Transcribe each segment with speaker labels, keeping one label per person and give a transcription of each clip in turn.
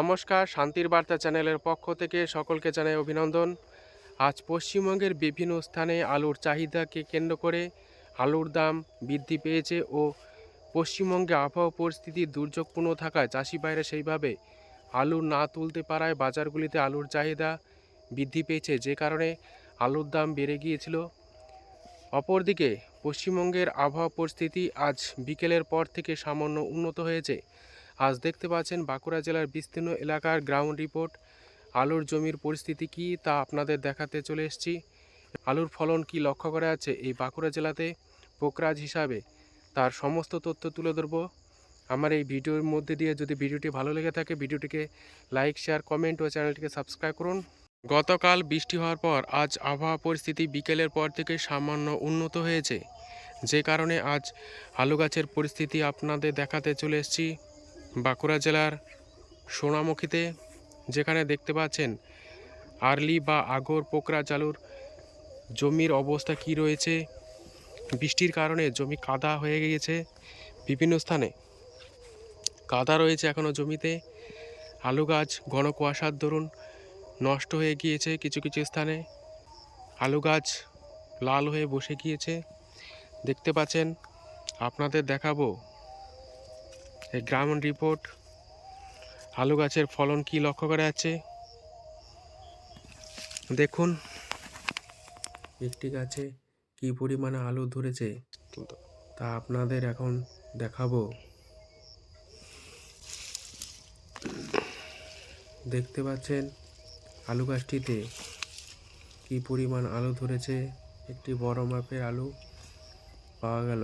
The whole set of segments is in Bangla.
Speaker 1: নমস্কার, শান্তির বার্তা চ্যানেলের পক্ষ থেকে সকলকে জানাই অভিনন্দন। আজ পশ্চিমবঙ্গের বিভিন্ন স্থানে আলুর চাহিদাকে কেন্দ্র করে আলুর দাম বৃদ্ধি পেয়েছে ও পশ্চিমবঙ্গে আবহাওয়া পরিস্থিতি দুর্যোগপূর্ণ থাকায় চাষি বাইরে সেইভাবে আলু না তুলতে পারায় বাজারগুলিতে আলুর চাহিদা বৃদ্ধি পেয়েছে, যে কারণে আলুর দাম বেড়ে গিয়েছিল। অপরদিকে, পশ্চিমবঙ্গের আবহাওয়া পরিস্থিতি আজ বিকেলের পর থেকে সামান্য উন্নত হয়েছে। আজ দেখতে পাচ্ছেন বাঁকুড়া জেলার বিস্তীর্ণ এলাকার গ্রাউন্ড রিপোর্ট আলুর জমির পরিস্থিতি কী তা আপনাদের দেখাতে চলে এসেছি। আলুর ফলন কি লক্ষ্য করা আছে এই বাঁকুড়া জেলাতে পোকরাজ হিসাবে? তার সমস্ত তথ্য তুলে ধরবো। আমার এই ভিডিওর মধ্যে দিয়ে যদি ভিডিওটি ভালো লেগে থাকে, ভিডিওটিকে লাইক শেয়ার কমেন্ট ও চ্যানেলটিকে সাবস্ক্রাইব করুন। গতকাল বৃষ্টি হওয়ার পর আজ আবহাওয়া পরিস্থিতি বিকেলের পর থেকে সামান্য উন্নত হয়েছে। যে কারণে আজ আলু গাছের পরিস্থিতি আপনাদের দেখাতে চলে এসেছি। বাঁকুড়া জেলার সোনামুখীতে, যেখানে দেখতে পাচ্ছেন আর্লি বা আগর পোকরা চালুর জমির অবস্থা কি রয়েছে, বৃষ্টির কারণে জমি কাদা হয়ে গিয়েছে বিভিন্ন স্থানে। কাদা রয়েছে এখনও জমিতে। আলু গাছ ঘন কুয়াশার দরুন নষ্ট হয়ে গিয়েছে কিছু কিছু স্থানে। আলু গাছ লাল হয়ে বসে গিয়েছে। দেখতে পাচ্ছেন, আপনাদের দেখাবো গ্রাউন্ড রিপোর্ট আলু গাছের ফলন কি লক্ষ্য করা যাচ্ছে? দেখুন, একটি গাছে কি পরিমাণে আলু ধরেছে তা আপনাদের এখন দেখাবো। দেখতে পাচ্ছেন আলু গাছটিতে কি পরিমাণ আলু ধরেছে? একটি বড় মাপের আলু পাওয়া গেল।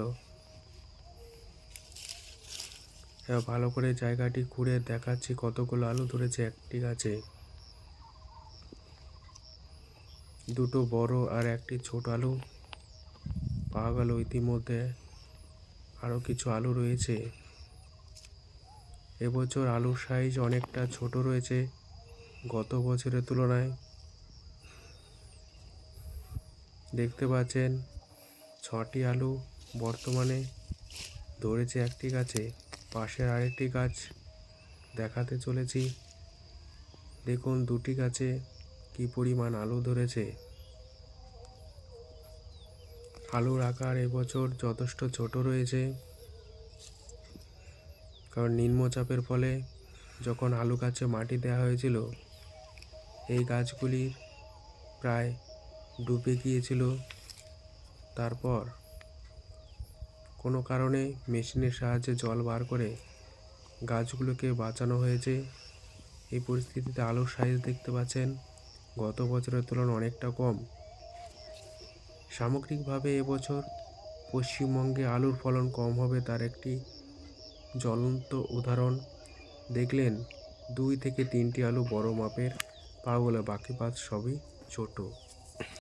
Speaker 1: ভালো করে জায়গাটি ঘুরে দেখাচ্ছি। কতগুলো আলু ধরেছে? একটি গাছে দুটো বড় আর একটি ছোট আলু। পাওয়া গেল ইতিমধ্যে আরও কিছু আলু রয়েছে। এবছর আলুর সাইজ অনেকটা ছোট রয়েছে গত বছরের তুলনায়। দেখতে পাচ্ছেন, ছটি আলু বর্তমানে ধরেছে একটি গাছে। পাশের আরেকটি গাছ দেখাতে চলেছি। দেখুন দুটি গাছে কি পরিমাণ আলু ধরেছে। আলুর আকার এবছর যথেষ্ট ছোট রয়েছে। কারণ নিম্নচাপের ফলে যখন আলু গাছে মাটি দেওয়া হয়েছিল, এই গাছগুলির প্রায় ডুবে গিয়েছিল। তারপর কোনো কারণে মেশিনের সাহায্যে জল বার করে গাছগুলোকে বাঁচানো হয়েছে। এই পরিস্থিতিতে আলুর সাইজ দেখতে পাচ্ছেন, গত বছরের তুলনায় অনেকটা কম। সামগ্রিকভাবে এবছর পশ্চিমবঙ্গে আলুর ফলন কম হবে তার একটি জ্বলন্ত উদাহরণ। দেখলেন, দুই থেকে তিনটি আলু বড় মাপের গেলে বাকি পাঁচ সবই ছোট।